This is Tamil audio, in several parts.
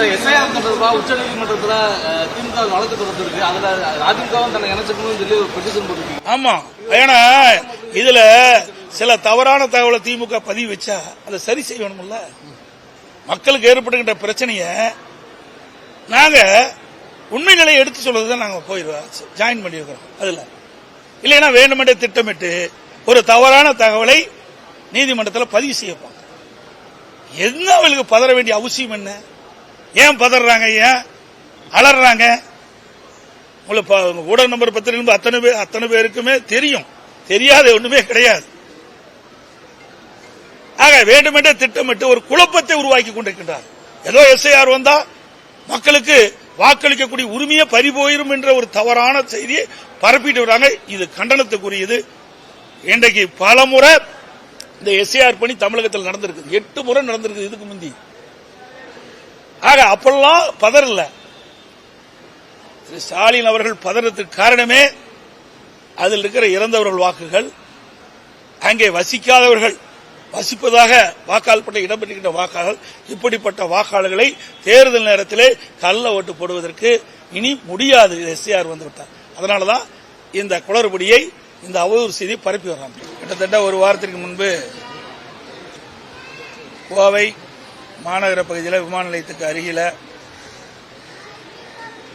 சார் எஸ்ஐஆர் தொடர்பாக உச்சநீதிமன்றத்தில் திமுக வழக்கு தொடர்ந்துருக்கு அதுல அதிமுகவும் தன்னை இணைச்சுக்கணும்னு சொல்லி ஒரு பெட்டிஷன் போட்டிருக்கீங்க ஆமா. ஏன்னா இதுல சில தவறான தகவலை திமுக பதிவு வச்சா அதை சரி செய்யணும்ல? மக்களுக்கு ஏற்படுகின்ற பிரச்சனைய நாங்க உண்மை நிலையை எடுத்து சொல்றதுதான் நாங்க போயிருவோம் ஜாயின் பண்ணியிருக்கிறோம் அதுல. இல்லைன்னா வேண்டுமென்றே திட்டமிட்டு ஒரு தவறான தகவலை நீதிமன்றத்தில் பதிவு செய்யப்போம் என்ன அவளுக்கு பதற வேண்டிய அவசியம் என்ன? ஏன் பதறாங்க ஏன் அலறாங்க? உங்களை ப- ஊடக நம்பர் பத்திரிகை அத்தனை பேர் அத்தனை பேருக்குமே தெரியும். தெரியாத ஒண்ணுமே கிடையாது. ஆக வேண்டுமென்றே திட்டமிட்டு ஒரு குழப்பத்தை உருவாக்கி கொண்டிருக்கின்றார். ஏதோ எஸ்ஐஆர் வந்தா மக்களுக்கு வாக்களிக்கக்கூடிய உரிமையை பறிபோயிரும் என்ற ஒரு தவறான செய்தியை பரப்பிட்டு வராங்க. இது கண்டனத்துக்குரியது. இன்றைக்கு பல முறை இந்த எஸ்ஐஆர் பணி தமிழகத்தில் நடந்திருக்கு எட்டு முறை நடந்திருக்கு இதுக்கு முந்தி. ஆக அப்பெல்லாம் பதறல. திரு ஸ்டாலின் அவர்கள் பதறதுக்கு காரணமே அதில் இருக்கிற இறந்தவர்கள் வாக்குகள் அங்கே வசிக்காதவர்கள் வசிப்பதாக வாக்காளர் பட்ட இடம்பெற்றிருக்கின்ற வாக்காளர்கள் இப்படிப்பட்ட வாக்காளர்களை தேர்தல் நேரத்திலே கள்ள ஓட்டு போடுவதற்கு இனி முடியாது. எஸ்ஆர் வந்துவிட்டார் அதனாலதான் இந்த குளறுபடியை இந்த அவதூறு செய்தி பரப்பி வர்றாங்க கிட்டத்தட்ட ஒரு வாரத்திற்கு முன்பு கோவை மாநகர பகுதியில் விமான நிலையத்துக்கு அருகில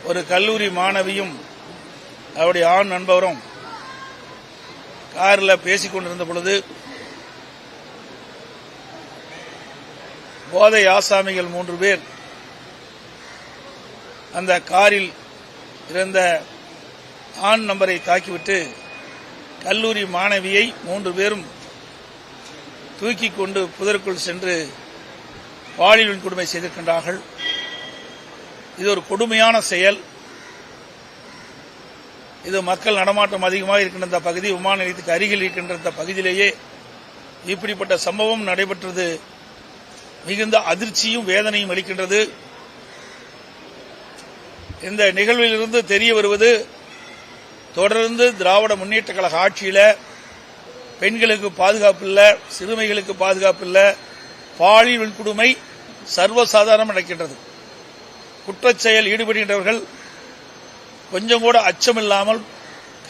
ஒரு கல்லூரி மாணவியும் அவருடைய ஆண் நண்பரும் காரில் பேசிக் கொண்டிருந்த பொழுது போதை ஆசாமிகள் மூன்று பேர் அந்த காரில் இருந்த ஆண் நம்பரை தாக்கிவிட்டு கல்லூரி மாணவியை மூன்று பேரும் தூக்கி கொண்டு புதற்குள் சென்று பாலியல் கொடுமை செய்திருக்கின்றார்கள். இது ஒரு கொடுமையான செயல். இது மக்கள் நடமாட்டம் அதிகமாக இருக்கின்ற இந்த பகுதி விமான நிலையத்துக்கு அருகில் இருக்கின்ற இந்த பகுதியிலேயே இப்படிப்பட்ட சம்பவம் நடைபெற்றது. மிகுந்த அதிர்ச்சியும் வேதனையும் அளிக்கின்றது. இந்த நிகழ்விலிருந்து தெரிய வருவது தொடர்ந்து திராவிட முன்னேற்ற கழக ஆட்சியில் பெண்களுக்கு பாதுகாப்பு இல்லை சிறுமைகளுக்கு பாதுகாப்பு இல்லை பாலியல் வன்கொடுமை சர்வசாதாரணம் நடக்கின்றது. குற்றச்செயல் ஈடுபடுகின்றவர்கள் கொஞ்சம் கூட அச்சமில்லாமல்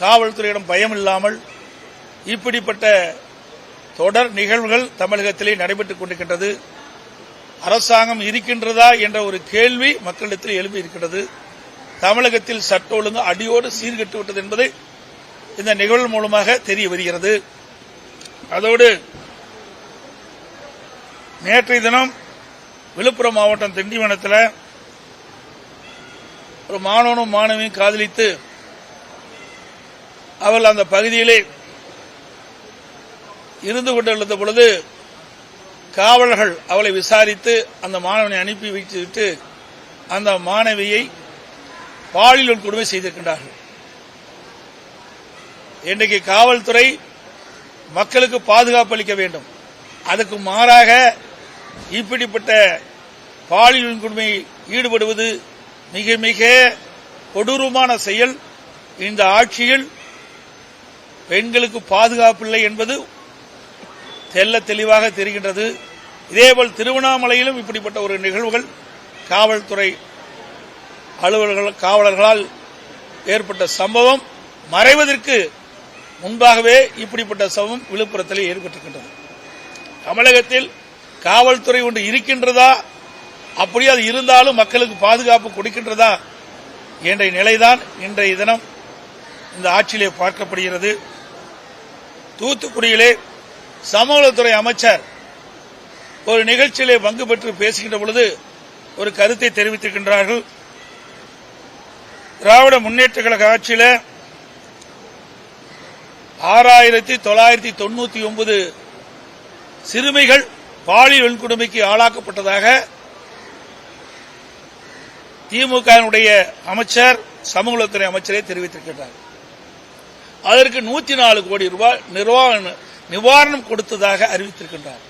காவல்துறையிடம் பயம் இல்லாமல் இப்படிப்பட்ட தொடர் நிகழ்வுகள் தமிழகத்திலே நடைபெற்றுக் கொண்டிருக்கின்றது. அரசாங்கம் இருக்கின்றதா என்ற ஒரு கேள்வி மக்களிடத்தில் எழுப்பி இருக்கிறது தமிழகத்தில் சட்ட ஒழுங்கு அடியோடு சீர்கட்டுவிட்டது என்பதை என்பது இந்த நிகழ்வு மூலமாக தெரிய வருகிறது. அதோடு நேற்றைய தினம் விழுப்புரம் மாவட்டம் திண்டிவனத்தில் ஒரு மாணவனும் மாணவியும் காதலித்து அவள் அந்த பகுதியிலே இருந்து கொண்டிருந்த பொழுது காவலர்கள் அவளை விசாரித்து அந்த மாணவனை அனுப்பி வைத்துவிட்டு அந்த மாணவியை பாலியல் கொடுமை செய்திருக்கின்றார்கள். இன்றைக்கு காவல்துறை மக்களுக்கு பாதுகாப்பு அளிக்க வேண்டும். அதுக்கு மாறாக இப்படிப்பட்ட பாலியல் வன்கொடுமை ஈடுபடுவது மிக மிக கொடூரமான செயல். இந்த ஆட்சியில் பெண்களுக்கு பாதுகாப்பு இல்லை என்பது தெல்ல தெளிவாக தெரிகின்றது. இதேபோல் திருவண்ணாமலையிலும் இப்படிப்பட்ட ஒரு நிகழ்வுகள் காவல்துறை அலுவலர்கள் காவலர்களால் ஏற்பட்ட சம்பவம் மறைவதற்கு முன்பாகவே இப்படிப்பட்ட சம்பவம் விழுப்புரத்தில் ஏற்பட்டிருக்கின்றது. தமிழகத்தில் காவல்துறை ஒன்று இருக்கின்றதா? அப்படியே அது இருந்தாலும் மக்களுக்கு பாதுகாப்பு கொடுக்கின்றதா? என்ற நிலைதான் இன்றைய தினம் இந்த ஆட்சியிலே பார்க்கப்படுகிறது. தூத்துக்குடியிலே சமூகத்துறை அமைச்சர் ஒரு நிகழ்ச்சியிலே பங்கு பெற்று பேசுகின்ற பொழுது ஒரு கருத்தை தெரிவித்திருக்கின்றார்கள். திராவிட முன்னேற்ற கழக ஆட்சியில் ஆறாயிரத்தி தொள்ளாயிரத்தி தொண்ணூத்தி ஒன்பது சிறுமிகள் பாலியல் வன்கொடுமைக்கு ஆளாக்கப்பட்டதாக திமுகவினுடைய அமைச்சர் சமூகத்துறை அமைச்சரே தெரிவித்திருக்கின்றார். அதற்கு நூத்தி நாலு கோடி ரூபாய் நிர்வாக நிவாரணம் கொடுத்ததாக அறிவித்திருக்கின்றார்.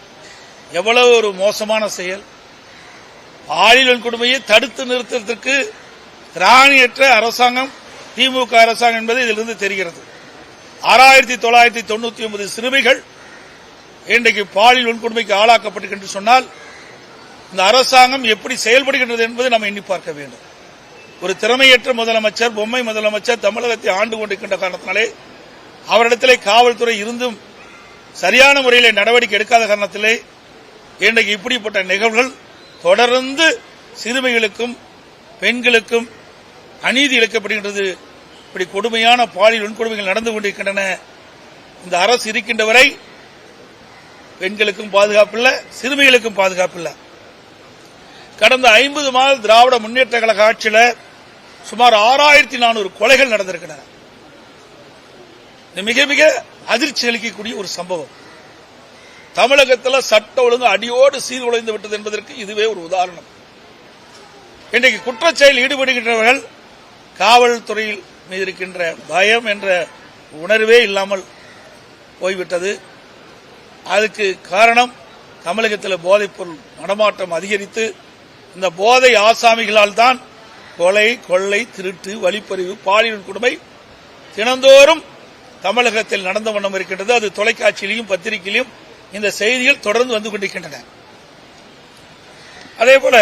எவ்வளவு ஒரு மோசமான செயல். பாலியல் வன்கொடுமையை தடுத்து நிறுத்துவதற்கு திராணியற்ற அரசாங்கம் திமுக அரசாங்கம் என்பது இதிலிருந்து தெரிகிறது. ஆறாயிரத்தி தொள்ளாயிரத்தி தொண்ணூத்தி ஒன்பது சிறுமிகள் இன்றைக்கு பாலியல் வன்கொடுமைக்கு ஆளாக்கப்பட்டிருக்கு சொன்னால் இந்த அரசாங்கம் எப்படி செயல்படுகின்றது என்பதை நாம் எண்ணி பார்க்க வேண்டும். ஒரு திறமையற்ற முதலமைச்சர் பொம்மை முதலமைச்சர் தமிழகத்தை ஆண்டு கொண்டிருக்கின்ற காரணத்தினாலே அவரிடத்திலே காவல்துறை இருந்தும் சரியான முறையில் நடவடிக்கை எடுக்காத காரணத்திலே இன்றைக்கு இப்படிப்பட்ட நிகழ்வுகள் தொடர்ந்து சிறுமிகளுக்கும் பெண்களுக்கும் அநீதி இழைக்கப்படுகின்றது. இப்படி கொடுமையான பாலியல் வன்கொடுமைகள் நடந்து கொண்டிருக்கின்றன. இந்த அரசு இருக்கின்ற வரை பெண்களுக்கும் பாதுகாப்பில்லை சிறுமிகளுக்கும் பாதுகாப்பில்லை கடந்த ஐம்பது மாத திராவிட முன்னேற்ற கழக ஆட்சியில் சுமார் ஆறாயிரத்தி நானூறு கொலைகள் நடந்திருக்கின்றன. இது மிக மிக அதிர்ச்சி அளிக்கக்கூடிய ஒரு சம்பவம். தமிழகத்தில் சட்ட ஒழுங்கு அடியோடு சீர்குலைந்து விட்டது என்பதற்கு இதுவே ஒரு உதாரணம். இன்றைக்கு குற்றச்செயல் ஈடுபடுகின்றவர்கள் காவல்துறையில் மீது இருக்கின்ற பயம் என்ற உணர்வே இல்லாமல் போய்விட்டது. அதுக்கு காரணம் தமிழகத்தில் போதைப்பொருள் நடமாட்டம் அதிகரித்து இந்த போதை ஆசாமிகளால் தான் கொலை கொள்ளை திருட்டு வழிப்பறிவு பாலியல் கொடுமை தினந்தோறும் தமிழகத்தில் நடந்த வண்ணம் இருக்கின்றது. அது தொலைக்காட்சியிலையும் பத்திரிகையிலும் இந்த செய்திகள் தொடர்ந்து வந்து கொண்டிருக்கின்றன. அதே போல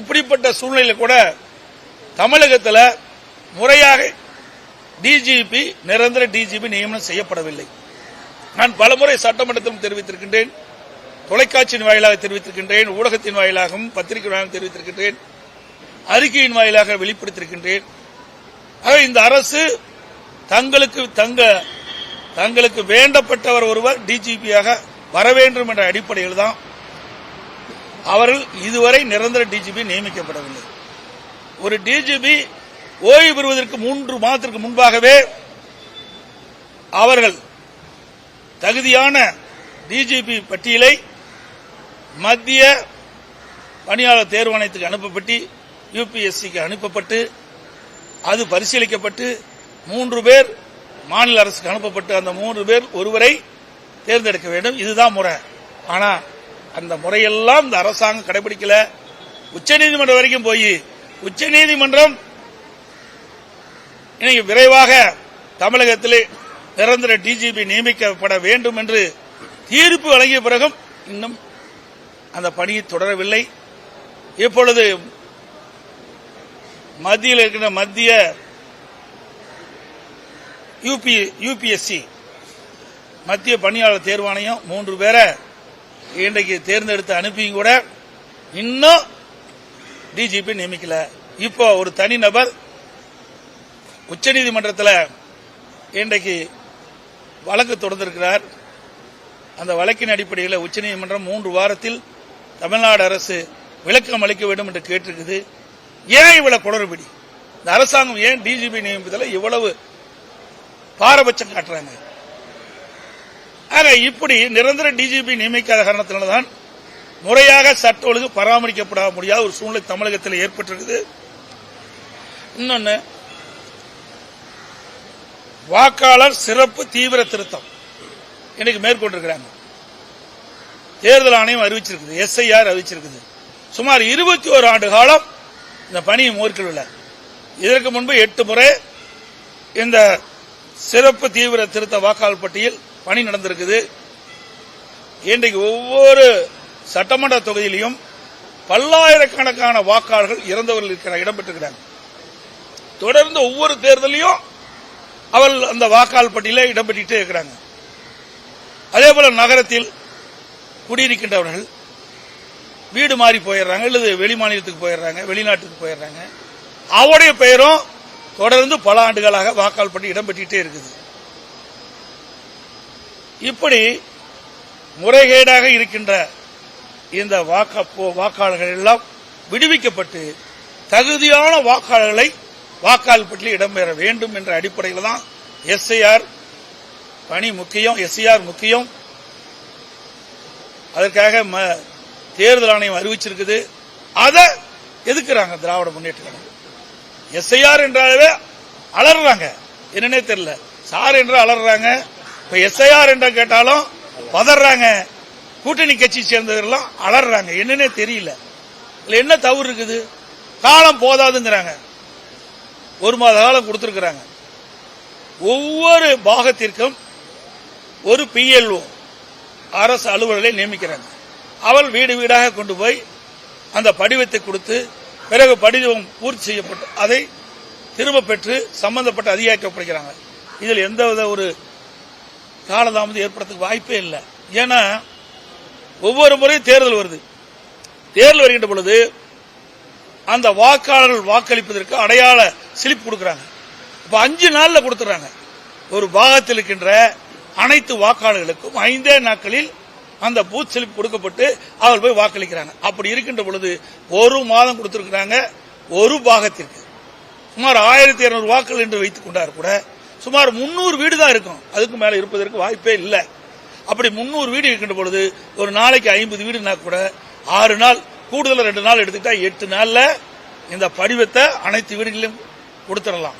இப்படிப்பட்ட சூழ்நிலையில் கூட தமிழகத்தில் முறையாக டிஜிபி நிரந்தர டிஜிபி நியமனம் செய்யப்படவில்லை. நான் பலமுறை சட்டமன்றத்திலும் தெரிவித்திருக்கின்றேன். தொலைக்காட்சியின் வாயிலாக தெரிவித்திருக்கின்றேன். ஊடகத்தின் வாயிலாகவும் பத்திரிகை வாயிலாக தெரிவித்திருக்கின்றேன். அறிக்கையின் வாயிலாக வெளிப்படுத்தியிருக்கின்றேன். ஆக இந்த அரசு தங்களுக்கு தங்க தங்களுக்கு வேண்டப்பட்டவர் ஒருவர் டிஜிபியாக வர வேண்டும் என்ற அடிப்படையில் தான் அவர்கள் இதுவரை நிரந்தர டிஜிபி நியமிக்கப்படவில்லை. ஒரு டிஜிபி ஓய்வு பெறுவதற்கு மூன்று மாதத்திற்கு முன்பாகவே அவர்கள் தகுதியான டிஜிபி பட்டியலை மத்திய பணியாளர் தேர்வாணையத்துக்கு அனுப்பப்பட்டு யுபிஎஸ்சிக்கு அனுப்பப்பட்டு அது பரிசீலிக்கப்பட்டு மூன்று பேர் மாநில அரசுக்கு அனுப்பப்பட்டு அந்த மூன்று பேர் ஒருவரை தேர்ந்தெடுக்க வேண்டும். இதுதான் முறை. ஆனா அந்த முறையெல்லாம் இந்த அரசாங்கம் கடைபிடிக்கல. உச்சநீதிமன்றம் வரைக்கும் போய் உச்சநீதிமன்றம் இன்னைக்கு விரைவாக தமிழகத்திலே நிரந்தர டிஜிபி நியமிக்கப்பட வேண்டும் என்று தீர்ப்பு வழங்கிய பிறகும் இன்னும் அந்த பணியை தொடரவில்லை. இப்பொழுது மத்தியில் இருக்கின்ற மத்திய யூபி யூபிஎஸ்சி மத்திய பணியாளர் தேர்வாணையம் மூன்று பேரை இன்றைக்கு தேர்ந்தெடுத்து அனுப்பியும் கூட இன்னும் டிஜிபி நியமிக்கல. இப்போ ஒரு தனிநபர் உச்சநீதிமன்றத்தில் இன்றைக்கு வழக்கு தொடர்ந்திருக்கிறார். அந்த வழக்கின் அடிப்படையில் உச்சநீதிமன்றம் மூன்று வாரத்தில் தமிழ்நாடு அரசு விளக்கம் அளிக்க வேண்டும் என்று கேட்டிருக்குது. ஏன் இவ்வளவு குளறுபடி? இந்த அரசாங்கம் ஏன் டிஜிபி நியமிப்பதில் இவ்வளவு பாரபட்சம் காட்டுறாங்க? ஆக இப்படி நிரந்தர டிஜிபி நியமிக்காத காரணத்தினால்தான் முறையாக சட்ட ஒழுங்கு பராமரிக்கப்பட முடியாத ஒரு சூழ்நிலை தமிழகத்தில் ஏற்பட்டிருக்குது. இன்னொன்று வாக்காளர் சிறப்பு தீவிர திருத்தம். இன்னைக்கு மேற்கொண்டிருக்கிறாங்க. தேர்தல் ஆணையம் அறிவிச்சிருக்குது எஸ்ஐஆர் அறிவிச்சிருக்குது. சுமார் இருபத்தி ஓரு ஆண்டு காலம் இந்த பணியை மேற்கொள்ளல. இதற்கு முன்பு எட்டு முறை இந்த சிறப்பு தீவிர திருத்த வாக்காளர் பட்டியல் பணி நடந்திருக்குது. இன்றைக்கு ஒவ்வொரு சட்டமன்ற தொகுதியிலையும் பல்லாயிரக்கணக்கான வாக்காளர்கள் இறந்தவர்கள் இருக்கிற இடம்பெற்றிருக்கிறாங்க. தொடர்ந்து ஒவ்வொரு தேர்தலையும் அவள் அந்த வாக்காளர் பட்டியலில் இடம்பெற்றிட்டே இருக்கிறாங்க. அதே போல நகரத்தில் குடியிருக்கின்றவர்கள் வீடு மாறி போயிடுறாங்க அல்லது வெளி மாநிலத்துக்கு போயிடுறாங்க வெளிநாட்டுக்கு போயிடுறாங்க. அவருடைய பெயரும் தொடர்ந்து பல ஆண்டுகளாக வாக்காளர் பட்டி இடம்பெற்றிட்டே இருக்குது. இப்படி முறைகேடாக இருக்கின்ற இந்த வாக்க போ- வாக்காளர்கள் எல்லாம் விடுவிக்கப்பட்டு தகுதியான வாக்காளர்களை வாக்காளர் பட்டியலில் இடம்பெற வேண்டும் என்ற அடிப்படையில் தான் எஸ்ஐஆர் பணி முக்கியம் எஸ்ஐஆர் முக்கியம். அதற்காக ம- தேர்தல் ஆணையம் அறிவிச்சிருக்குது. அதை எதுக்குறாங்க திராவிட முன்னேற்ற கழகம்? எஸ்ஐஆர் என்றாலே அலறாங்க என்னன்னே தெரியல. சார் என்று அலறாங்க இப்ப எஸ்ஐஆர் என்ற கேட்டாலும் பதறாங்க. கூட்டணி கட்சி சேர்ந்தவர்கள்லாம் அலறாங்க என்னன்னே தெரியல. இதுல என்ன தவறு இருக்குது? காலம் போதாதுங்கிறாங்க. ஒரு மாத காலம் கொடுத்திருக்கிறாங்க. ஒவ்வொரு பாகத்திற்கும் ஒரு பிஎல்ஓ அரசு அலுவலரை நியமிக்கிறாங்க. அவள் வீடு வீடாக கொண்டு போய் அந்த படிவத்தை கொடுத்து பிறகு படிவம் பூர்த்தி செய்யப்பட்டு அதை திரும்ப பெற்று சம்பந்தப்பட்ட அதிகாரிக்கப்படுகிறாங்க இதில் எந்தவித ஒரு காலதாமதம் ஏற்படுறதுக்கு வாய்ப்பே இல்லை. ஏன்னா ஒவ்வொரு முறையும் தேர்தல் வருது. தேர்தல் வருகின்ற பொழுது அந்த வாக்காளர்கள் வாக்களிப்பதற்கு அடையாள ஸ்லிப் கொடுக்கறாங்க. இப்போ அஞ்சு நாளில் கொடுத்துறாங்க. ஒரு பாகத்தில் இருக்கின்ற அனைத்து வாக்காளர்களுக்கும் ஐந்தே நாட்களில் அந்த பூத் ஸ்லிப் கொடுக்கப்பட்டு அவர் போய் வாக்களிக்கிறாங்க. அப்படி இருக்கின்ற பொழுது ஒரு மாதம் கொடுத்திருக்கிறாங்க ஒரு பாகத்திற்கு. சுமார் ஆயிரத்தி இருநூறு வாக்குகள் என்று வைத்துக் கொண்டார் கூட. சுமார் முன்னூறு வீடு தான் இருக்கும். அதுக்கு மேல இருப்பதற்கு வாய்ப்பே இல்லை. அப்படி முன்னூறு வீடு இருக்கின்ற பொழுது ஒரு நாளைக்கு ஐம்பது வீடுனா கூட ஆறு நாள் கூடுதல் ரெண்டு நாள் எடுத்துக்கிட்டா எட்டு நாளில் இந்த படிவத்தை அனைத்து வீடுகளிலும் கொடுத்துடலாம்.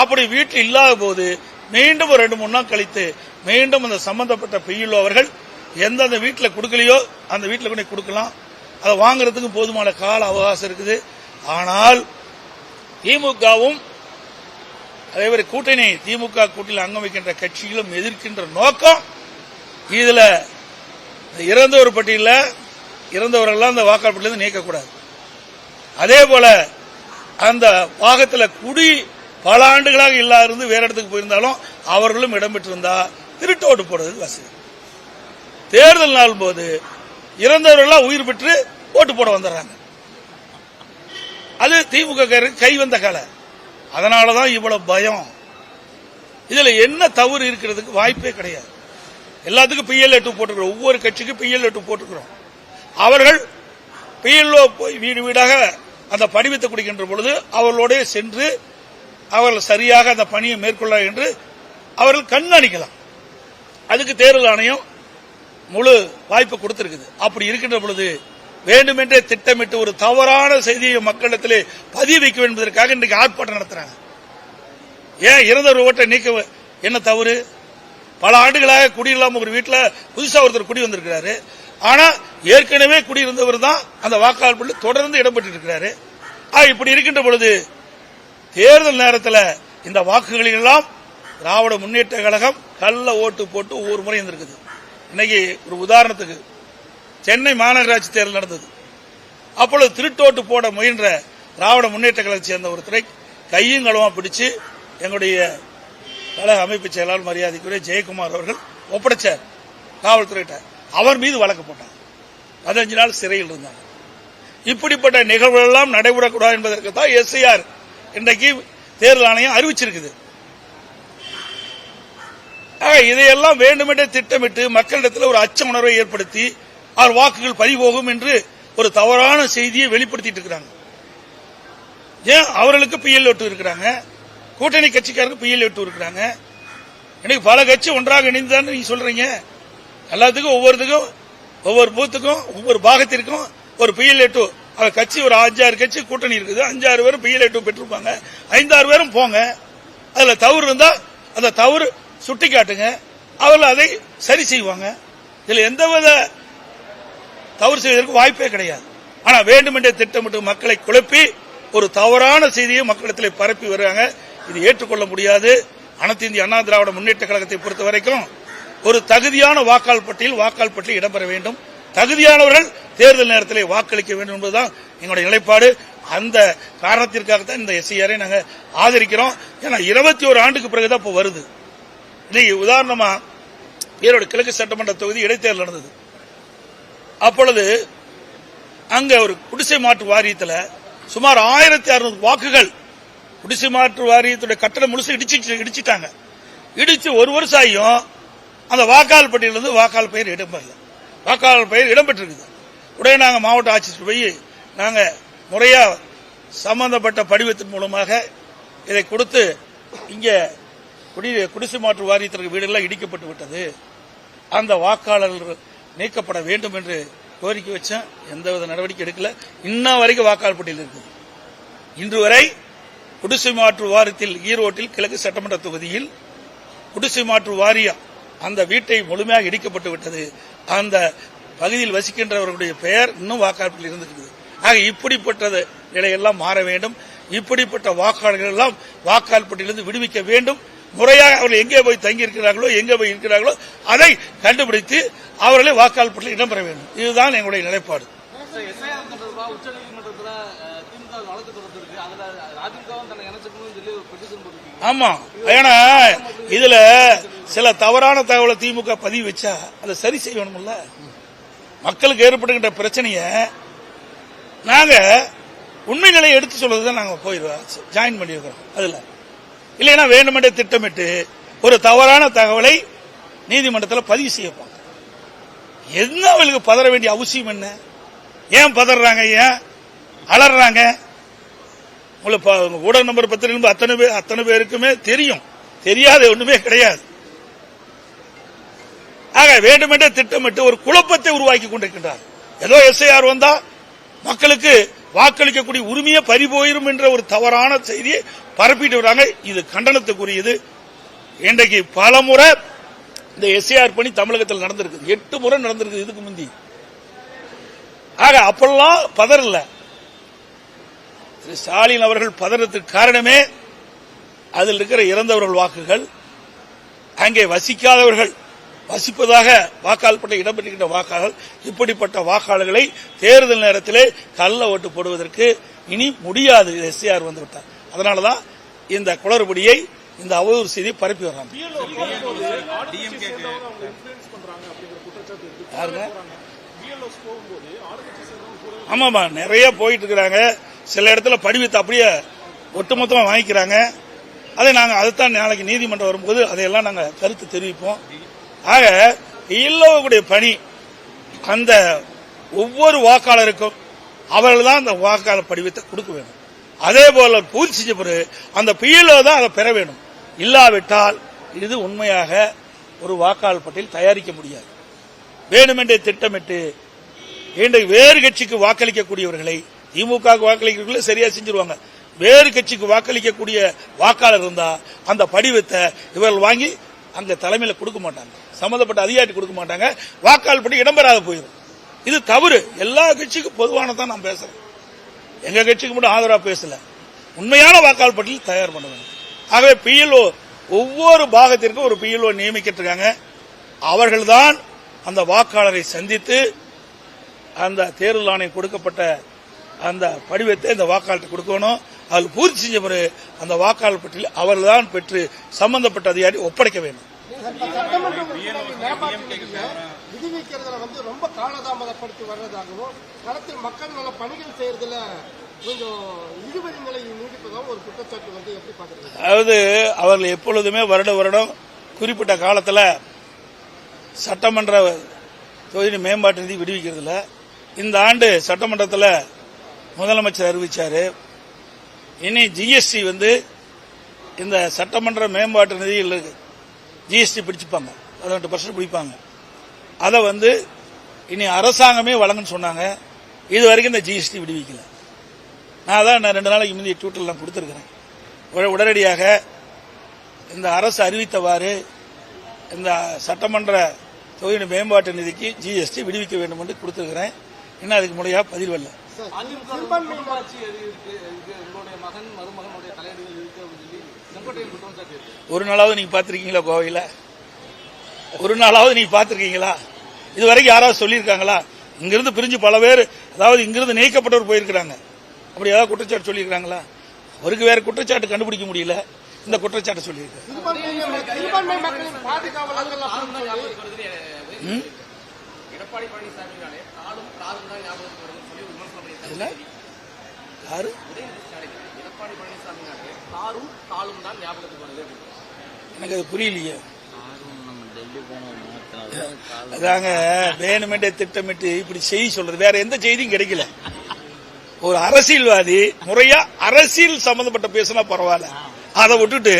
அப்படி வீட்டில் இல்லாத போது மீண்டும் ஒரு ரெண்டு மூணு நாள் கழித்து மீண்டும் அந்த சம்பந்தப்பட்ட பிஎல்ஓ அவர்கள் எந்தெந்த வீட்டில் கொடுக்கலையோ அந்த வீட்டில் கொண்டு கொடுக்கலாம். அதை வாங்குறதுக்கு போதுமான கால அவகாசம் இருக்குது. ஆனால் திமுகவும் அதே மாதிரி கூட்டணி திமுக கூட்டணியில் அங்கம் வைக்கின்ற கட்சிகளும் எதிர்க்கின்ற நோக்கம் இதுல இறந்தவர் பட்டியலில் இறந்தவர்கள்லாம் அந்த வாக்காளர் பட்டியலிருந்து நீக்கக்கூடாது. அதே போல அந்த பாகத்தில் குடி பல ஆண்டுகளாக இல்லாத இருந்து வேற இடத்துக்கு போயிருந்தாலும் அவர்களும் இடம்பெற்றிருந்தா திருட்டு ஓட்டு போடுறதுக்கு வசதி. தேர்தல் நாள் போது இறந்தவர்கள்லாம் உயிர் பெற்று ஓட்டு போட வந்துடுறாங்க. அது திமுக கை வந்த கலை. அதனாலதான் இவ்வளவு பயம். இதுல என்ன தவறு இருக்கிறதுக்கு வாய்ப்பே கிடையாது. எல்லாத்துக்கும் பிஎல்ஏ டூ போட்டுக்கிறோம். ஒவ்வொரு கட்சிக்கும் பிஎல்ஏ டூ போட்டுக்கிறோம். அவர்கள் பிஎல்ஓ போய் வீடு வீடாக அந்த படிவத்தை குடிக்கின்ற பொழுது அவர்களோட சென்று அவர்கள் சரியாக அந்த பணியை மேற்கொள்ள என்று அவர்கள் கண்காணிக்கலாம். அதுக்கு தேர்தல் ஆணையம் முழு வாய்ப்பு கொடுத்திருக்குது. அப்படி இருக்கின்ற பொழுது வேண்டுமென்றே திட்டமிட்டு ஒரு தவறான செய்தியை மக்களிடத்திலே பதிய வைக்க என்பதற்காக இன்றைக்கு ஆர்ப்பாட்டம் நடத்துறாங்க. ஏன் இறந்தவர் ஓட்டை நீக்க என்ன தவறு? பல ஆண்டுகளாக குடியில்லாம ஒரு வீட்டில் புதுசாக ஒருத்தர் குடி வந்திருக்கிறாரு. ஆனா ஏற்கனவே குடியிருந்தவர் தான் அந்த வாக்காளர் பள்ளி தொடர்ந்து இடம்பெற்று இருக்கிறாரு. இப்படி இருக்கின்ற பொழுது தேர்தல் நேரத்தில் இந்த வாக்குகளை எல்லாம் திராவிட முன்னேற்ற கழகம் கள்ள ஓட்டு போட்டு ஒவ்வொரு முறை இருந்திருக்குது. இன்னைக்கு ஒரு உதாரணத்துக்கு சென்னை மாநகராட்சி தேர்தல் நடந்தது. அப்பொழுது திருட்டோட்டு போட முயன்ற திராவிட முன்னேற்ற கழகத்தை சேர்ந்த ஒருத்தரை கையும் களமா பிடிச்சு எங்களுடைய கழக அமைப்பு செயலாளர் மரியாதைக்குரிய ஜெயக்குமார் அவர்கள் ஒப்படைச்சார். காவல்துறையிட்ட. அவர் மீது வழக்கு போட்டார். பதினஞ்சு நாள் சிறையில் இருந்தாங்க இப்படிப்பட்ட நிகழ்வுகள் எல்லாம் நடைபெறக்கூடாது என்பதற்கு தான் எஸ்ஐஆர் இன்றைக்கு தேர்தல் ஆணையம் அறிவிச்சிருக்குது. இதையெல்லாம் வேண்டுமென்றே திட்டமிட்டு மக்களிடத்தில் ஒரு அச்ச உணர்வை ஏற்படுத்தி அவர் வாக்குகள் பறிபோகும் என்று ஒரு தவறான செய்தியை வெளிப்படுத்திட்டு இருக்கிறாங்க. ஏன்? அவர்களுக்கு பிஎல் ஒட்டு இருக்கிறாங்க. கூட்டணி கட்சிக்காரருக்கு பிஎல் ஒட்டு இருக்கிறாங்க. எனக்கு பல கட்சி ஒன்றாக இணைந்தான்னு நீங்க சொல்றீங்க. எல்லாத்துக்கும் ஒவ்வொருத்துக்கும் ஒவ்வொரு பூத்துக்கும் ஒவ்வொரு பாகத்திற்கும் ஒரு பிஎல்ஏ டூ. கட்சி ஒரு அஞ்சாறு கட்சி கூட்டணி இருக்குது. அஞ்சாறு பேரும் பிஎல்ஏ டூ பெற்றிருப்பாங்க. ஐந்தாறு பேரும் போங்க. அதுல தவறு இருந்தா அந்த தவறு சுட்டி காட்டுங்க. அவர்கள் அதை சரி செய்வாங்க. இதுல எந்தவித தவறு செய்வதற்கு வாய்ப்பே கிடையாது. ஆனா வேண்டுமென்றே திட்டமிட்டு மக்களை குழப்பி ஒரு தவறான செய்தியை மக்களிடத்தில் பரப்பி வருவாங்க இது ஏற்றுக்கொள்ள முடியாது. அனைத்து இந்திய அண்ணா திராவிட முன்னேற்ற கழகத்தை பொறுத்த வரைக்கும் ஒரு தகுதியான வாக்காளர் பட்டியல் வாக்காளர் பட்டியல் இடம்பெற வேண்டும். தகுதியானவர்கள் தேர்தல் நேரத்தில் வாக்களிக்க வேண்டும் என்பதுதான் எங்களுடைய நிலைப்பாடு. அந்த காரணத்திற்காகத்தான் இந்த எஸ்ஐஆரை நாங்கள் ஆதரிக்கிறோம். ஏன்னா இருபத்தி ஒரு ஆண்டுக்கு பிறகுதான் இப்போ வருது. இன்னைக்கு உதாரணமா ஈரோடு கிழக்கு சட்டமன்ற தொகுதி இடைத்தேர்தல் நடந்தது. அப்பொழுது அங்க ஒரு குடிசை மாற்று வாரியத்தில் சுமார் ஆயிரத்தி அறுநூறு வாக்குகள் குடிசை மாற்று வாரியத்துடைய கட்டணம் முழுசு இடிச்சு இடிச்சிட்டாங்க. இடிச்சு ஒரு வருஷம் ஆகியும் அந்த வாக்காளர் பட்டியலிருந்து வாக்காளர் பெயர் இடம்பெறல. வாக்காளர் பெயர் இடம்பெற்றிருக்குது. உடனே நாங்கள் மாவட்ட ஆட்சியர் போய் நாங்கள் முறையா சம்பந்தப்பட்ட படிவத்தின் மூலமாக இதை கொடுத்து இங்கே குடி குடிசை மாற்று வாரியத்திற்கு வீடுகள்லாம் இடிக்கப்பட்டு விட்டது. அந்த வாக்காளர்கள் நீக்கப்பட வேண்டும் என்று கோரிக்கை வச்சேன். எந்தவித நடவடிக்கை எடுக்கல. இன்ன வரைக்கும் வாக்காளர் பட்டியல் இருக்குது. இன்று வரை குடிசை மாற்று வாரியத்தில் ஈரோட்டில் கிழக்கு சட்டமன்ற தொகுதியில் குடிசை மாற்று வாரியம் அந்த வீட்டை முழுமையாக இடிக்கப்பட்டு விட்டது. அந்த பகுதியில் வசிக்கின்றவர்களுடைய பெயர் இன்னும் வாக்காளர்கள் இருந்திருக்குது ஆக இப்படிப்பட்ட நிலையெல்லாம் மாற வேண்டும். இப்படிப்பட்ட வாக்காளர்கள் எல்லாம் வாக்காளர் பட்டியலிருந்து விடுவிக்க வேண்டும். முறையாக அவர்கள் எங்கே போய் தங்கி இருக்கிறார்களோ எங்கே போய் இருக்கிறார்களோ அதை கண்டுபிடித்து அவர்களை வாக்காளர் பட்டியலில் இடம்பெற வேண்டும். இதுதான் எங்களுடைய நிலைப்பாடு. ஆமா. ஏன்னா இதுல சில தவறான தகவலை திமுக பதிவு வச்சா அதை சரி செய்யணும்ல? மக்களுக்கு ஏற்படுகின்ற பிரச்சனைய நாங்க உண்மை நிலையை எடுத்து சொல்றதுதான் நாங்க போயிடுவோம் ஜாயின் பண்ணியிருக்கிறோம் அதுல. இல்லைன்னா வேண்டுமென்றே திட்டமிட்டு ஒரு தவறான தகவலை நீதிமன்றத்தில் பதிவு செய்யப்போம் என்ன அவளுக்கு பதற வேண்டிய அவசியம் என்ன? ஏன் பதறாங்க? ஏன் அலறாங்க? உங்களுக்கு ப- ஊடக நம்பர் பத்திரிகை அத்தனை பேர் அத்தனை பேருக்குமே தெரியும். தெரியாத ஒண்ணுமே கிடையாது. ஆக வேண்டுமென்றே திட்டமிட்டு ஒரு குழப்பத்தை உருவாக்கி கொண்டிருக்கின்றார். ஏதோ எஸ்ஐஆர் வந்தா மக்களுக்கு வாக்களிக்கக்கூடிய உரிமையை பறிபோயிரும் என்ற ஒரு தவறான செய்தியை பரப்பிட்டு வராங்க. இது கண்டனத்துக்குரியது. இன்றைக்கு பல முறை இந்த எஸ்ஐஆர் பணி தமிழகத்தில் நடந்திருக்கு எட்டு முறை நடந்திருக்கு இதுக்கு முந்தி. ஆக அப்பெல்லாம் பதறல திரு ஸ்டாலின் அவர்கள் பதறதுக்கு காரணமே அதில் இருக்கிற இறந்தவர்கள் வாக்குகள் அங்கே வசிக்காதவர்கள் வசிப்பதாக வாக்காளர் பட்ட இடம்பெற்றிருக்கின்ற வாக்காளர்கள் இப்படிப்பட்ட வாக்காளர்களை தேர்தல் நேரத்திலே கள்ள ஓட்டு போடுவதற்கு இனி முடியாது. எஸ்ஆர் வந்துவிட்டார். அதனாலதான் இந்த குளறுபடியை இந்த அவதூறு செய்தி பரப்பி வர்றாங்க. யாருங்க? ஆமாமா நிறைய போயிட்டு இருக்கிறாங்க. சில இடத்துல படிவத்தை அப்படியே ஒட்டுமொத்தமா வாங்கிக்கிறாங்க. அதை நாங்க அதைத்தான் நாளைக்கு நீதிமன்றம் வரும்போது அதையெல்லாம் நாங்க கருத்து தெரிவிப்போம். ஆக இல்லவர்களுடைய பணி அந்த ஒவ்வொரு வாக்காளருக்கும் அவர்கள் தான் அந்த வாக்காளர் படிவத்தை கொடுக்க வேண்டும். அதே போல பூர்த்தி செஞ்ச பிறகு அந்த பிஎல்ஓ தான் அதை பெற வேண்டும். இல்லாவிட்டால் இது உண்மையாக ஒரு வாக்காளர் பட்டியல் தயாரிக்க முடியாது. வேணுமென்றே திட்டமிட்டு இன்றைக்கு வேறு கட்சிக்கு வாக்களிக்கக்கூடியவர்களை திமுக வாக்களிக்கிறவர்களே சரியா செஞ்சிருவாங்க. வேறு கட்சிக்கு வாக்களிக்கக்கூடிய வாக்காளர் இருந்தா அந்த படிவத்தை இவர்கள் வாங்கி அங்க தலைமையில் கொடுக்க மாட்டாங்க. சம்பந்தப்பட்ட அதிகாரி கொடுக்க மாட்டாங்க. வாக்காளர் படி இடம்பெறாத போயிடும் இது தவறு. எல்லா கட்சிக்கும் பொதுவானதான் நான் பேசுறேன். எங்க கட்சிக்கு மட்டும் ஆதரவா பேசல. உண்மையான வாக்காளர் பட்டியல் தயார் பண்ண ஆகவே பிஎல்ஓ ஒவ்வொரு பாகத்திற்கும் ஒரு பிஎல்ஓ நியமிக்கிட்டு அவர்கள்தான் அந்த வாக்காளரை சந்தித்து அந்த தேர்தல் ஆணையம் கொடுக்கப்பட்ட அந்த படிவத்தை இந்த வாக்காளர் கொடுக்கணும். அதில் பூர்த்தி செஞ்ச பிறகு அந்த வாக்காளர் பட்டியல் அவர்கள்தான் பெற்று சம்பந்தப்பட்ட அதிகாரி ஒப்படைக்க வேண்டும். சட்டமன்ற உறுப்பினர்கள் விடுவிக்கிறதுல வந்து ரொம்ப காலதாமதப்படுத்தி வர்றதாகவும் களத்தில் மக்கள் நல பணிகள் செய்யறதுல அதாவது அவர்கள் எப்பொழுதுமே வருட வருடம் குறிப்பிட்ட காலத்தில் சட்டமன்ற தொகுதி மேம்பாட்டு நிதி விடுவிக்கிறதுல இந்த ஆண்டு சட்டமன்றத்தில் முதலமைச்சர் அறிவித்தார் இனி ஜிஎஸ்டி வந்து இந்த சட்டமன்ற மேம்பாட்டு நிதியில் ஜிஎஸ்டி பிடிச்சுப்பாங்க. பதினெட்டு பர்சன்ட் பிடிப்பாங்க. அதை வந்து இனி அரசாங்கமே வழங்குன்னு சொன்னாங்க. இது வரைக்கும் இந்த ஜிஎஸ்டி விடுவிக்கல. நான் தான் நான் ரெண்டு நாளைக்கு முந்தைய ட்விட்டர்ல நான் கொடுத்துருக்கிறேன். உடனடியாக இந்த அரசு அறிவித்தவாறு இந்த சட்டமன்ற தொகுதி மேம்பாட்டு நிதிக்கு ஜிஎஸ்டி விடுவிக்க வேண்டும் என்று கொடுத்துருக்கிறேன். இன்னும் அதுக்கு முறையாக பதில் வரல. மகன் ஒரு நாளாவது நீங்க பார்த்திருக்கீங்களா கோவையில்? ஒரு நாளாவது நீங்க பார்த்திருக்கீங்களா? இது வரைக்கும் யாராவது சொல்லியிருக்காங்களா? இங்கிருந்து பிரிஞ்சு பல பேர் அதாவது இங்கிருந்து நீக்கப்பட்டவர் போயிருக்கிறாங்க. அப்படி ஏதாவது குற்றச்சாட்டு சொல்லியிருக்காங்களா? அவருக்கு வேற குற்றச்சாட்டு கண்டுபிடிக்க முடியல. இந்த குற்றச்சாட்டு சொல்லியிருக்காரு சிறுபான்மை சிறுபான்மை மக்களின் பாதுகாவலர்கள் அப்படின்னு சொல்லி எடப்பாடி பழனிசாமினாலே காலும் காலும் தான் ஞாபகத்துக்கு வரும்னு சொல்லி விமர்சனம் பண்ணியிருக்காங்க இதுல யாரு? காரும் காலும் தான் ஞாபகத்துக்கு வருது. எனக்கு அது புரியலையே. அதாங்க வேணுமென்றே திட்டமிட்டு இப்படி செய்தி சொல்றது. வேற எந்த செய்தியும் கிடைக்கல. ஒரு அரசியல்வாதி முறையா அரசியல் சம்பந்தப்பட்ட பேசினா பரவாயில்ல. அதை விட்டுட்டு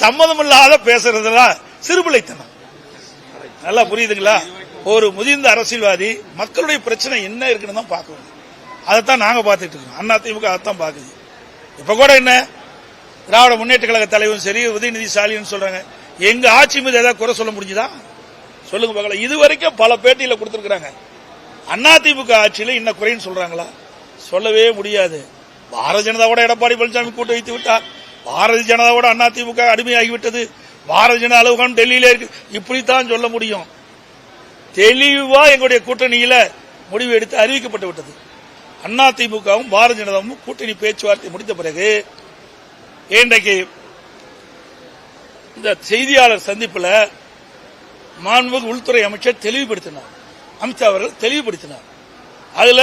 சம்மதம் இல்லாத பேசுறதுலாம் சிறுபிள்ளைத்தனம். நல்லா புரியுதுங்களா? ஒரு முதிர்ந்த அரசியல்வாதி மக்களுடைய பிரச்சனை என்ன இருக்குன்னு தான் பார்க்கணும். அதைத்தான் நாங்க பார்த்துட்டு இருக்கோம். அண்ணா திமுக அதைத்தான் பாக்குது இப்ப கூட என்ன? திராவிட முன்னேற்ற கழக தலைவரும் சரி உதயநிதி ஸ்டாலின் சொல்றாங்க. எங்க ஆட்சி மீது ஏதாவது குறை சொல்ல முடிஞ்சுதா? சொல்லுங்க பார்க்கலாம் இது வரைக்கும் பல பேட்டியில கொடுத்திருக்காங்க அதிமுக ஆட்சியில இன்ன குறைன்னு சொல்றாங்களா? சொல்லவே முடியாது. பாரதிய ஜனதாவோட எடப்பாடி பழனிசாமி கூட்டு வைத்து விட்டார். பாரதிய ஜனதாவோட அதிமுக அடிமையாகிவிட்டது. பாரதிய ஜனதா அலுவலகம் டெல்லியில இருக்கு. இப்படித்தான் சொல்ல முடியும். தெளிவா எங்களுடைய கூட்டணியில முடிவு எடுத்து அறிவிக்கப்பட்டு விட்டது. அதிமுகவும் பாரதிய ஜனதாவும் கூட்டணி பேச்சுவார்த்தை முடித்த பிறகு இன்றைக்கு இந்த செய்தியாளர் சந்திப்பில் மாண்புமிகு உள்துறை அமைச்சர் தெளிவுபடுத்தினார். அமித்ஷா அவர்கள் தெளிவுபடுத்தினார். அதுல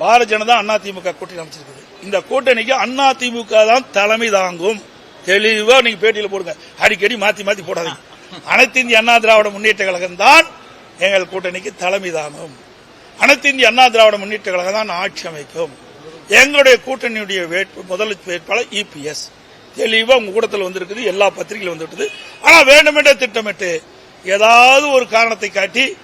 பாரதிய ஜனதா அண்ணா திமுக கூட்டணி அமைச்சிருக்குது. இந்த கூட்டணிக்கு அண்ணா திமுக தான் தலைமை தாங்கும். தெளிவா நீங்க பேட்டியில போடுங்க. அடிக்கடி மாத்தி மாத்தி போடாதீங்க. அனைத்து இந்திய அண்ணா திராவிட முன்னேற்ற கழகம் தான் எங்கள் கூட்டணிக்கு தலைமை தாங்கும். அனைத்து இந்திய அண்ணா திராவிட முன்னேற்ற கழகம் தான் ஆட்சி அமைக்கும். எங்களுடைய கூட்டணியுடைய வேட்பு முதல் வேட்பாளர் இபிஎஸ் தெளிவா உங்க கூட்டத்தில் வந்திருக்குது எல்லா பத்திரிகையில் வந்துவிட்டது ஆனா வேண்டுமென்றே திட்டமிட்டு ஏதாவது ஒரு காரணத்தை காட்டி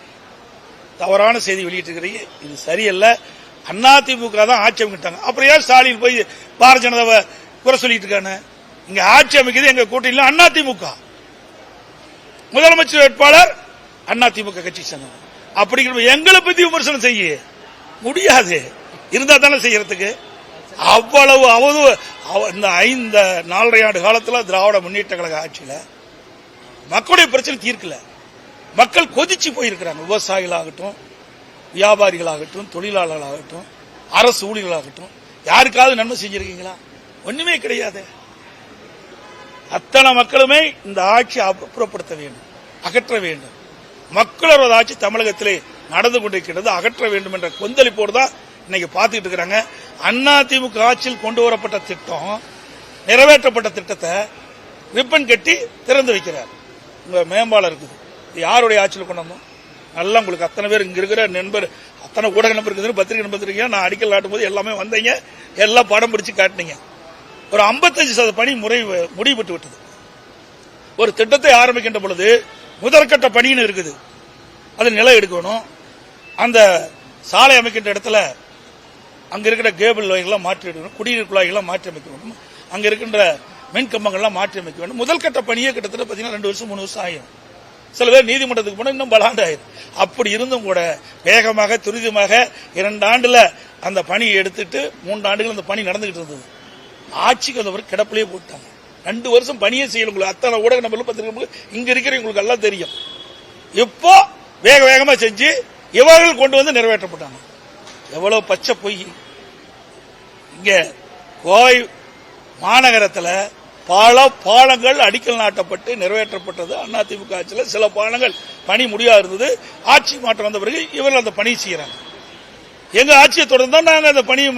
தவறான செய்தி வெளியிட்டிருக்கிறீங்க. இது சரியல்ல. அதிமுக தான் ஆட்சி அமைக்கிட்டாங்க. அப்புறம் ஏன் ஸ்டாலின் போய் பாரதிய ஜனதாவை குறை சொல்லிட்டு இருக்கானு? இங்க ஆட்சி அமைக்கிறது எங்க கூட்டணியில் அதிமுக முதலமைச்சர் வேட்பாளர் அதிமுக கட்சி சேர்ந்தவங்க அப்படிங்கிற எங்களை பத்தி விமர்சனம் செய்ய. முடியாது. இருந்தா தானே செய்யறதுக்கு? அவ்வளவு அவது அவ- இந்த ஐந்து நாலரை ஆண்டு காலத்தில் திராவிட முன்னேற்ற கழக ஆட்சியில மக்களுடைய பிரச்சனை தீர்க்கல. மக்கள் கொதிச்சு போயிருக்கிறாங்க. விவசாயிகளாகட்டும் வியாபாரிகளாகட்டும் தொழிலாளர்களாகட்டும் அரசு ஊழியர்களாகட்டும். யாருக்காவது நன்மை செஞ்சிருக்கீங்களா? ஒண்ணுமே கிடையாது. அத்தனை மக்களுமே இந்த ஆட்சி அப்புறப்படுத்த வேண்டும். அகற்ற வேண்டும். மக்களோட ஆட்சி தமிழகத்திலே நடந்து கொண்டிருக்கிறது. அகற்ற வேண்டும் என்ற கொந்தளிப்போடு தான் இன்னைக்கு பார்த்துட்டு இருக்கிறாங்க. அண்ணா திமுக ஆட்சியில் கொண்டு வரப்பட்ட திட்டம் நிறைவேற்றப்பட்ட திட்டத்தை ரிப்பன் கட்டி திறந்து வைக்கிறார். உங்க மேம்பாலம் இருக்குது. இது யாருடைய ஆட்சியில் கொண்டு வந்தோம்? நல்லா உங்களுக்கு அத்தனை பேர் இங்க இருக்கிற நண்பர் அத்தனை ஊடக நம்பர் இருக்குது பத்திரிகை நம்பர் இருக்கீங்க நான் அடிக்கல் நாட்டும் போது எல்லாமே வந்தீங்க. எல்லாம் படம் பிடிச்சு காட்டினீங்க. ஒரு 55% சதவீத பணி முறை முடிவுபட்டு விட்டது. ஒரு திட்டத்தை ஆரம்பிக்கின்ற பொழுது முதற்கட்ட பணின்னு இருக்குது. அது நிலை எடுக்கணும். அந்த சாலை அமைக்கின்ற இடத்துல அங்க இருக்கிற கேபிள் வகைகள்லாம் மாற்றி எடுக்கணும் குடிநீர் குழாய்கள்லாம் மாற்றி அமைக்க வேண்டும். அங்க இருக்கின்ற மின் கம்பங்கள்லாம் மாற்றி அமைக்க வேண்டும். முதல் கட்ட பணியே கிட்டத்தட்ட பார்த்தீங்கன்னா ரெண்டு வருஷம் மூணு வருஷம் ஆகும் சில பேர் நீதிமன்றத்துக்கு போனால் இன்னும் பலாண்டு ஆயிடும் அப்படி இருந்தும் கூட வேகமாக துரிதமாக இரண்டு ஆண்டுல அந்த பணியை எடுத்துட்டு மூன்று ஆண்டுகள் அந்த பணி நடந்துகிட்டு இருந்தது. ஆட்சிக்கு வந்தவர் கிடப்பிலேயே போட்டாங்க ரெண்டு வருஷம் பணியே செய்யல உங்களுக்கு. அத்தனை ஊடக நம்பர் பத்திரிகை இங்க இருக்கிற உங்களுக்கு எல்லாம் தெரியும். இப்போ வேக வேகமா செஞ்சு இவர்கள் கொண்டு வந்து நிறைவேற்றப்பட்டாங்க. எவ்வளவு பச்சை பொய். இங்க கோவை மாநகரத்தில் பல பாலங்கள் அடிக்கல் நாட்டப்பட்டு நிறைவேற்றப்பட்டது. அதிமுக ஆட்சியில் சில பாலங்கள் பணி முடியா இருந்தது. ஆட்சி மாற்றம் வந்த பிறகு இவர்கள் அந்த பணி செய்கிறாங்க எங்க ஆட்சியை தொடர்ந்தா நாங்கள் அந்த பணியை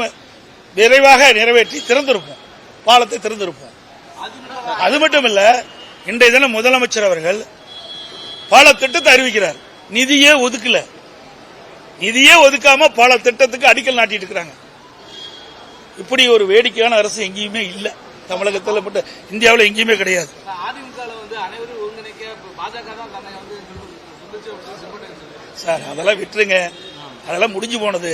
விரைவாக நிறைவேற்றி திறந்திருப்போம். பாலத்தை திறந்திருப்போம். அது மட்டும் இல்ல இன்றைய தினம் முதலமைச்சர் அவர்கள் பல திட்டத்தை அறிவிக்கிறார். நிதியே ஒதுக்கலை. நிதியே ஒதுக்காம பல திட்டத்துக்கு அடிக்கல் நாட்டிட்டு இருக்கிறாங்க இப்படி ஒரு வேடிக்கையான அரசு எங்கேயுமே இல்ல தமிழகத்தில் மட்டும் இந்தியாவில் எங்கேயுமே கிடையாது சார் அதெல்லாம் விட்டுருங்க அதெல்லாம் முடிஞ்சு போனது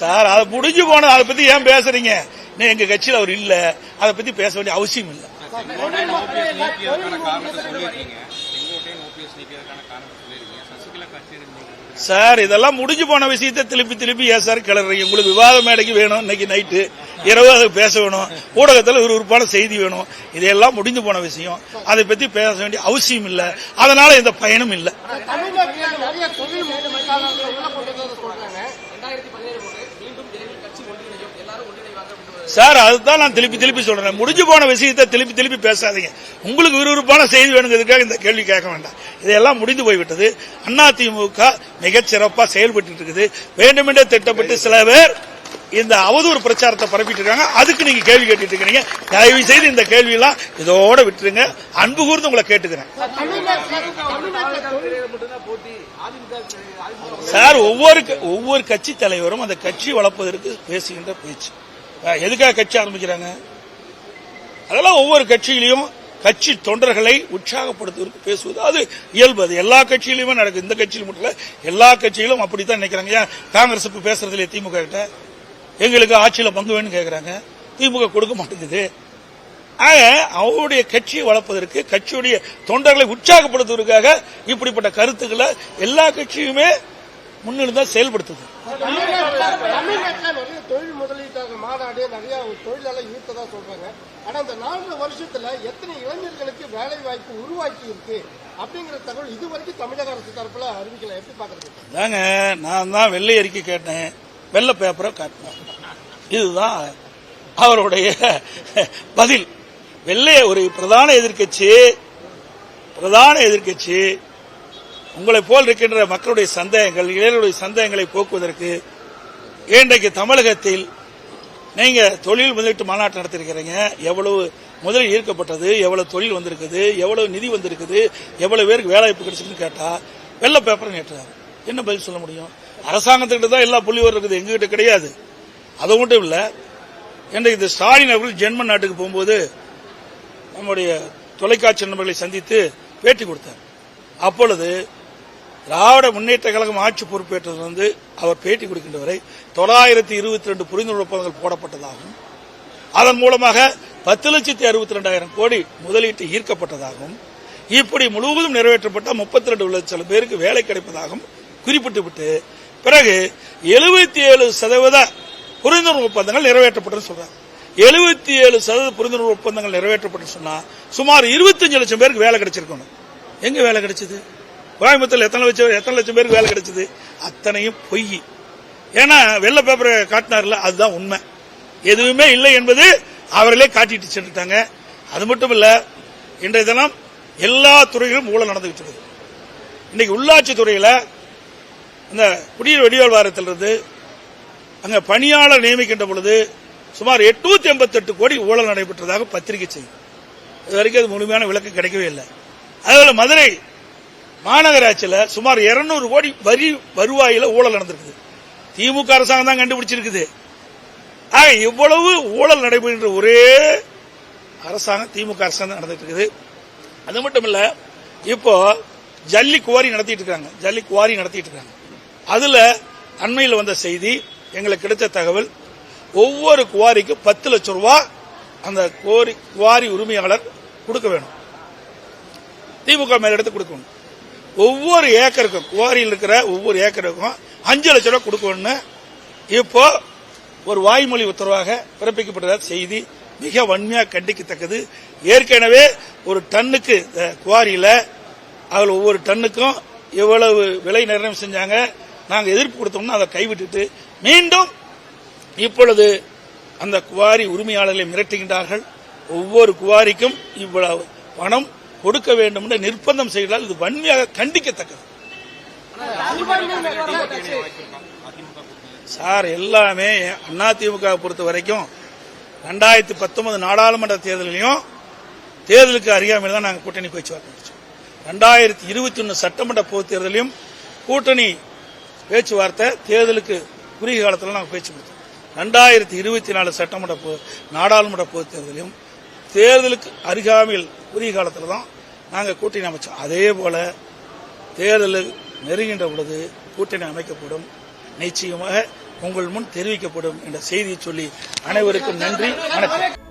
சார் அது முடிஞ்சு போனது அதை பத்தி ஏன் பேசுறீங்க இன்னும் எங்க கட்சியில் அவர் இல்ல அதை பத்தி பேச வேண்டிய அவசியம் இல்லை செங்கோட்டையன் ஓபிஎஸ் நீக்கியதற்கான காரணத்தை சொல்லியிருக்கீங்க செங்கோட்டையன் ஓபிஎஸ் நீக்கியதற்கான காரணத்தை சொல்லியிருக்கீங்க சசிகலா கட்சி இருந்தீங்க சார் இதெல்லாம் முடிஞ்சு போன விஷயத்தை திருப்பி திருப்பி ஏன் சார் கிளறீங்க? உங்களுக்கு விவாத மேடைக்கு வேணும் இன்னைக்கு நைட்டு. இரவு அதை பேச வேணும். ஊடகத்தில் விறுவிறுப்பான செய்தி வேணும். இதையெல்லாம் முடிஞ்சு போன விஷயம். அதை பத்தி பேச வேண்டிய அவசியம் இல்லை. அதனால எந்த பயனும் இல்லை தமிழ்நாட்டில் நிறைய தொழில் முதலீட்டாளர்களை உள்ள கொண்டு வந்து சொல்றாங்க சார் அதுதான் நான் திருப்பி திருப்பி சொல்றேன். முடிஞ்சு போன விஷயத்தை திருப்பி திருப்பி பேசாதீங்க. உங்களுக்கு விறுவிறுப்பான செய்தி வேணுங்கிறதுக்காக இந்த கேள்வி கேட்க வேண்டாம். இதெல்லாம் முடிந்து போய்விட்டது. அதிமுக மிகச் சிறப்பா செயல்பட்டு இருக்குது வேண்டுமென்றே திட்டப்பட்டு சில பேர் இந்த அவதூறு பிரச்சாரத்தை பரப்பிட்டு இருக்காங்க அதுக்கு நீங்க கேள்வி கேட்டுட்டு இருக்கீங்க தயவு செய்து இந்த கேள்வி எல்லாம் இதோட விட்டுருங்க. அன்பு கூர்ந்து உங்களை கேட்டுக்கிறேன். சார் ஒவ்வொரு ஒவ்வொரு கட்சி தலைவரும் அந்த கட்சி வளர்ப்பதற்கு பேசுகின்ற பேச்சு. எதுக்காக கட்சி ஆரம்பிக்கிறாங்க? அதெல்லாம் ஒவ்வொரு கட்சியிலையும் கட்சி தொண்டர்களை உற்சாகப்படுத்துவதற்கு பேசுவது. அது இயல்பு. அது எல்லா கட்சியிலுமே நடக்கும் இந்த கட்சியில் மட்டும் இல்லை எல்லா கட்சியிலும் அப்படித்தான் நினைக்கிறாங்க. ஏன்? காங்கிரஸ் இப்ப பேசுறதுல திமுக கிட்ட. எங்களுக்கு ஆட்சியில பங்கு வேணும்னு கேக்குறாங்க. திமுக கொடுக்க மாட்டேங்குது. ஆக அவருடைய கட்சியை வளர்ப்பதற்கு கட்சியுடைய தொண்டர்களை உற்சாகப்படுத்துவதற்காக இப்படிப்பட்ட கருத்துக்களை எல்லா கட்சியுமே முன்னிருந்து தான் செயல்படுத்துது. தமிழ்நாட்டுல நிறைய தொழில் முதலீட்டாளர் மாநாடு நிறைய தொழிலாளர் ஈர்த்ததா சொல்றாங்க. ஆனா இந்த நாலு வருஷத்துல எத்தனை இளைஞர்களுக்கு வேலை வாய்ப்பு உருவாக்கி இருக்கு அப்படிங்கிற தகவல் இது வரைக்கும் தமிழக அரசு தரப்புல அறிவிக்கல. எப்படி பாக்குறது தாங்க நான் தான் வெள்ளை அறிக்கை கேட்டேன். வெள்ளை பேப்பரை காட்டினேன். இதுதான் அவருடைய பதில். வெள்ளை ஒரு பிரதான எதிர்க்கட்சி பிரதான எதிர்க்கட்சி உங்களை போல் இருக்கின்ற மக்களுடைய சந்தேகங்கள் இளைஞருடைய சந்தேகங்களை போக்குவதற்கு இன்றைக்கு தமிழகத்தில் நீங்க தொழில் முதலீட்டு மாநாட்டம் நடத்திருக்கிறீங்க. எவ்வளவு முதலில் ஈர்க்கப்பட்டது எவ்வளவு தொழில் வந்திருக்குது எவ்வளவு நிதி வந்திருக்குது எவ்வளவு பேருக்கு வேலைவாய்ப்பு கிடைச்சிருக்குன்னு கேட்டா வெள்ள பேப்பர் நேற்றாரு என்ன பதில் சொல்ல முடியும்? அரசாங்கத்துக்கிட்ட தான் எல்லா புள்ளிவரம் இருக்குது. எங்ககிட்ட கிடையாது. அது மட்டும் இல்ல இன்றைக்கு இந்த ஸ்டாலின் அவர்கள் ஜெர்மன் நாட்டுக்கு போகும்போது நம்முடைய தொலைக்காட்சி நண்பர்களை சந்தித்து பேட்டி கொடுத்தார். அப்பொழுது திராவிட முன்னேற்ற கழகம் ஆட்சி பொறுப்பேற்றது வந்து அவர் பேட்டி கொடுக்கின்ற வரை தொள்ளாயிரத்தி இருபத்தி ரெண்டு புரிந்துணர்வு ஒப்பந்தங்கள் போடப்பட்டதாகவும் அதன் மூலமாக பத்து லட்சத்தி அறுபத்தி ரெண்டாயிரம் கோடி முதலீட்டு ஈர்க்கப்பட்டதாகவும் இப்படி முழுவதும் நிறைவேற்றப்பட்ட முப்பத்தி ரெண்டு லட்சம் பேருக்கு வேலை கிடைப்பதாகவும் குறிப்பிட்டு விட்டு பிறகு எழுபத்தி ஏழு சதவீத புரிந்துணர்வு ஒப்பந்தங்கள் நிறைவேற்றப்பட்டு சொல்றாங்க எழுபத்தி ஏழு சதவீத புரிந்துணர்வு ஒப்பந்தங்கள் நிறைவேற்றப்பட்டு சொன்னா சுமார் இருபத்தஞ்சு லட்சம் பேருக்கு வேலை கிடைச்சிருக்கணும். எங்க வேலை கிடைச்சது? கோயம்புத்தூர் எத்தனை லட்சம் எத்தனை லட்சம் பேருக்கு வேலை கிடைச்சது? அத்தனையும் பொய். ஏன்னா வெள்ளை பேப்பரை காட்டினார்ல அதுதான் உண்மை. எதுவுமே இல்லை என்பது அவர்களே காட்டிட்டு சென்றுட்டாங்க. அது மட்டும் இல்ல இன்றைய தினம் எல்லா துறையிலும் ஊழல் நடந்துகிட்டு இருக்குது. இன்னைக்கு உள்ளாட்சி துறையில இந்த குடிநீர் வடிவால் வாரத்திலிருந்து அங்க பணியாளர் நியமிக்கின்ற பொழுது சுமார் எட்நூத்தி எண்பத்தெட்டு கோடி ஊழல் நடைபெற்றதாக பத்திரிகை செய்தி. இது வரைக்கும் அது முழுமையான விளக்கம் கிடைக்கவே இல்லை. அதேபோல மதுரை மாநகராட்சியில் சுமார் 200 கோடி வரி வருவாயில் ஊழல் நடந்திருக்குது. திமுக அரசாங்கம் தான் கண்டுபிடிச்சிருக்குது. ஆக இவ்வளவு ஊழல் நடைபெறுகின்ற ஒரே அரசாங்கம் திமுக அரசாங்கம் நடந்துட்டு இருக்குது அது மட்டும் இல்ல இப்போ ஜல்லி குவாரி நடத்திட்டு இருக்காங்க ஜல்லி குவாரி நடத்திட்டு இருக்காங்க அதுல அண்மையில் வந்த செய்தி எங்களுக்கு கிடைத்த தகவல் ஒவ்வொரு குவாரிக்கு பத்து லட்சம் ரூபாய் அந்த குவாரி குவாரி உரிமையாளர் கொடுக்க வேணும். திமுக மேலிடத்து கொடுக்கணும் ஒவ்வொரு ஏக்கருக்கும் குவாரியில் இருக்கிற ஒவ்வொரு ஏக்கருக்கும் அஞ்சு லட்சம் ரூபாய் கொடுக்கணும்னு இப்போ ஒரு வாய்மொழி உத்தரவாக பிறப்பிக்கப்பட்டதாக செய்தி மிக வன்மையா கண்டிக்கத்தக்கது. ஏற்கனவே ஒரு டன்னுக்கு இந்த குவாரியில அதில் ஒவ்வொரு டன்னுக்கும் எவ்வளவு விலை நிர்ணயம் செஞ்சாங்க நாங்கள் எதிர்ப்பு கொடுத்தோம்னா அதை கைவிட்டுட்டு மீண்டும் இப்பொழுது அந்த குவாரி உரிமையாளர்களை மிரட்டுகின்றார்கள். ஒவ்வொரு குவாரிக்கும் இவ்வளவு பணம் கொடுக்க வேண்டும் என்று நிர்பந்தம் செய்தால் இது வன்மையாக கண்டிக்கத்தக்கது. சார் எல்லாமே அதிமுக பொறுத்த வரைக்கும் ரெண்டாயிரத்தி பத்தொன்பது நாடாளுமன்ற தேர்தலையும் தேர்தலுக்கு அறியாமல் தான் நாங்கள் கூட்டணி பேச்சுவார்த்தை நடத்தோம் ரெண்டாயிரத்தி இருபத்தி ஒன்று சட்டமன்ற பொது தேர்தலையும் கூட்டணி பேச்சுவார்த்தை தேர்தலுக்கு குறுகிய காலத்தில் நாங்கள் பேச்சு கொடுத்தோம். ரெண்டாயிரத்தி இருபத்தி நாலு சட்டமன்ற நாடாளுமன்ற பொது தேர்தலையும் தேர்தலுக்கு அருகாமையில் குறுகிய காலத்தில் தான் நாங்கள் கூட்டணி அமைச்சோம். அதே போல தேர்தல் நெருங்கின்ற பொழுது கூட்டணி அமைக்கப்படும். நிச்சயமாக உங்கள் முன் தெரிவிக்கப்படும் என்ற செய்தியை சொல்லி அனைவருக்கும் நன்றி. வணக்கம்.